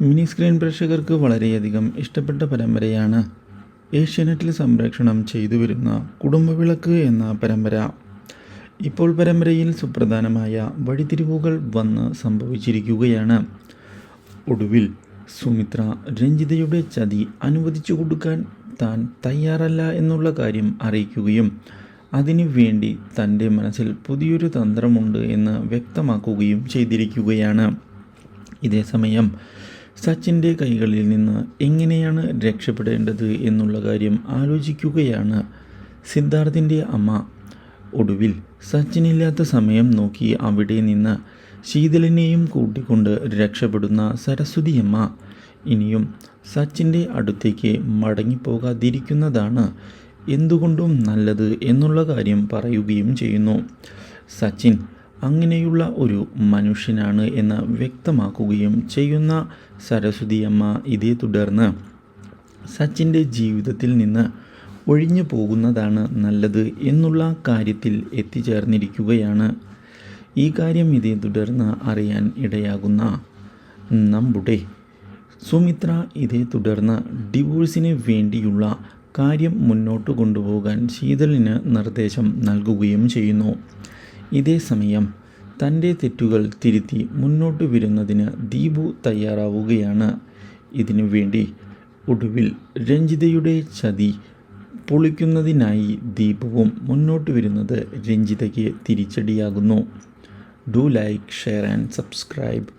Mini screen പ്രേക്ഷകർക്ക് വളരെയധികം ഇഷ്ടപ്പെട്ട പരമ്പരയാണ്. ഏഷ്യാനെറ്റിൽ സംപ്രേക്ഷണം ചെയ്തു വരുന്ന കുടുംബവിളക്ക് എന്ന പരമ്പര. ഇപ്പോൾ പരമ്പരയിൽ സുപ്രധാനമായ വഴിതിരിവുകൾ വന്ന് സംഭവിച്ചിരിക്കുകയാണ്. ഒടുവിൽ സുമിത്ര രഞ്ജിതയുടെ ചതി അനുവദിച്ചു കൊടുക്കാൻ താൻ തയ്യാറല്ല എന്നുള്ള കാര്യം അറിയിക്കുകയും അതിനു വേണ്ടി തന്റെ മനസ്സിൽ പുതിയൊരു തന്ത്രമുണ്ട് എന്ന് വ്യക്തമാക്കുകയും ചെയ്തിരിക്കുകയാണ്. ഇതേസമയം സച്ചിന്റെ കൈകളിൽ നിന്ന് എങ്ങനെയാണ് രക്ഷപ്പെടേണ്ടത് എന്നുള്ള കാര്യം ആലോചിക്കുകയാണ് സിദ്ധാർത്ഥിന്റെ അമ്മ. ഒടുവിൽ സച്ചിനില്ലാത്ത സമയം നോക്കി അവിടെ നിന്ന് ശീതളിനെയും കൂട്ടിക്കൊണ്ട് രക്ഷപ്പെടുന്ന സരസ്വതിയമ്മ ഇനിയും സച്ചിന്റെ അടുത്തേക്ക് മടങ്ങിപ്പോകാതിരിക്കുന്നതാണ് എന്തുകൊണ്ടും നല്ലത് എന്നുള്ള കാര്യം പറയുകയും ചെയ്യുന്നു. സച്ചിൻ അങ്ങനെയുള്ള ഒരു മനുഷ്യനാണ് എന്ന് വ്യക്തമാക്കുകയും ചെയ്യുന്ന സരസ്വതിയമ്മ ഇതേ തുടർന്ന് സച്ചിന്റെ ജീവിതത്തിൽ നിന്ന് ഒഴിഞ്ഞു പോകുന്നതാണ് നല്ലത് എന്നുള്ള കാര്യത്തിൽ എത്തിച്ചേർന്നിരിക്കുകയാണ്. ഈ കാര്യം ഇതേ തുടർന്ന് അറിയാൻ ഇടയാകുന്ന നമ്മുടെ സുമിത്ര ഇതേ തുടർന്ന് ഡിവോഴ്സിന് വേണ്ടിയുള്ള കാര്യം മുന്നോട്ട് കൊണ്ടുപോകാൻ ശീതളിന് നിർദ്ദേശം നൽകുകയും ചെയ്യുന്നു. ഇതേ സമയം തന്റെ തെറ്റുകൾ തിരുത്തി മുന്നോട്ട് വരുന്നതിന് ദീപു തയ്യാറാവുകയാണ്. ഇതിനു വേണ്ടി ഒടുവിൽ രഞ്ജിതയുടെ ചതി പൊളിക്കുന്നതിനായി ദീപുവും മുന്നോട്ട് വരുന്നത് രഞ്ജിതയ്ക്ക് തിരിച്ചടിയാകുന്നു. Do like share and subscribe.